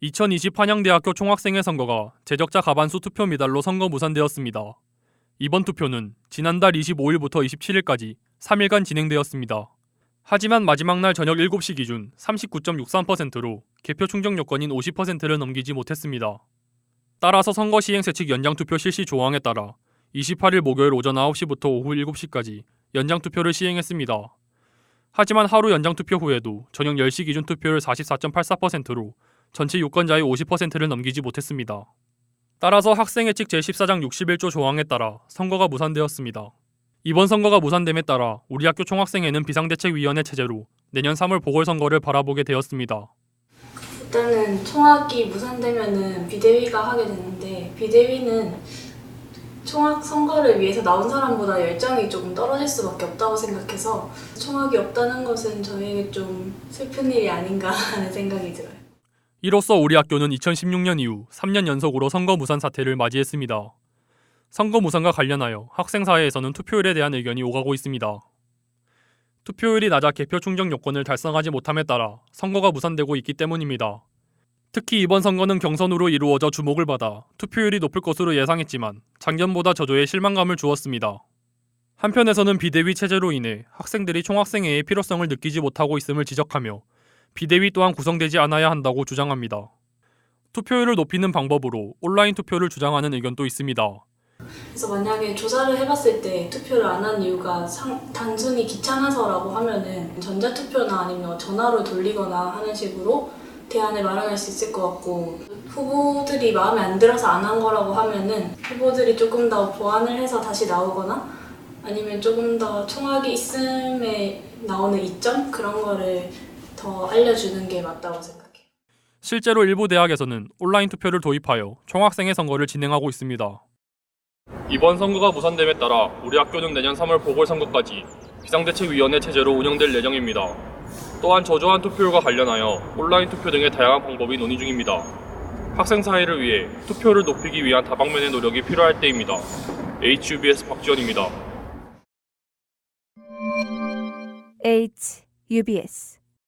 2020 한양대학교 총학생회 선거가 제적자 가반수 투표 미달로 선거 무산되었습니다. 이번 투표는 지난달 25일부터 27일까지 3일간 진행되었습니다. 하지만 마지막 날 저녁 7시 기준 39.63%로 개표 충족 요건인 50%를 넘기지 못했습니다. 따라서 선거 시행 세칙 연장 투표 실시 조항에 따라 28일 목요일 오전 9시부터 오후 7시까지 연장 투표를 시행했습니다. 하지만 하루 연장 투표 후에도 저녁 10시 기준 투표율 44.84%로 전체 유권자의 50%를 넘기지 못했습니다. 따라서 학생회칙 제14장 61조 조항에 따라 선거가 무산되었습니다. 이번 선거가 무산됨에 따라 우리 학교 총학생회는 비상대책위원회 체제로 내년 3월 보궐선거를 바라보게 되었습니다. 일단은 총학이 무산되면은 비대위가 하게 되는데 비대위는 총학 선거를 위해서 나온 사람보다 열정이 조금 떨어질 수밖에 없다고 생각해서 총학이 없다는 것은 저에게 좀 슬픈 일이 아닌가 하는 생각이 들어요. 이로써 우리 학교는 2016년 이후 3년 연속으로 선거 무산 사태를 맞이했습니다. 선거 무산과 관련하여 학생 사회에서는 투표율에 대한 의견이 오가고 있습니다. 투표율이 낮아 개표 충족 요건을 달성하지 못함에 따라 선거가 무산되고 있기 때문입니다. 특히 이번 선거는 경선으로 이루어져 주목을 받아 투표율이 높을 것으로 예상했지만 작년보다 저조의 실망감을 주었습니다. 한편에서는 비대위 체제로 인해 학생들이 총학생회의 필요성을 느끼지 못하고 있음을 지적하며 비대위 또한 구성되지 않아야 한다고 주장합니다. 투표율을 높이는 방법으로 온라인 투표를 주장하는 의견도 있습니다. 그래서 만약에 조사를 해봤을 때 투표를 안 한 이유가 상- 단순히 귀찮아서라고 하면은 전자투표나 아니면 전화로 돌리거나 하는 식으로 대안을 마련할 수 있을 것 같고 후보들이 마음에 안 들어서 안 한 거라고 하면은 후보들이 조금 더 보완을 해서 다시 나오거나 아니면 조금 더 총학이 있음에 나오는 이점 그런 거를 더 알려주는 게 맞다고 생각해요. 실제로 일부 대학에서는 온라인 투표를 도입하여 총학생회 선거를 진행하고 있습니다. 이번 선거가 무산됨에 따라 우리 학교는 내년 3월 보궐선거까지 비상대책위원회 체제로 운영될 예정입니다. 또한 저조한 투표율과 관련하여 온라인 투표 등의 다양한 방법이 논의 중입니다. 학생 사회를 위해 투표를 높이기 위한 다방면의 노력이 필요할 때입니다. HUBS 박지원입니다. H UBS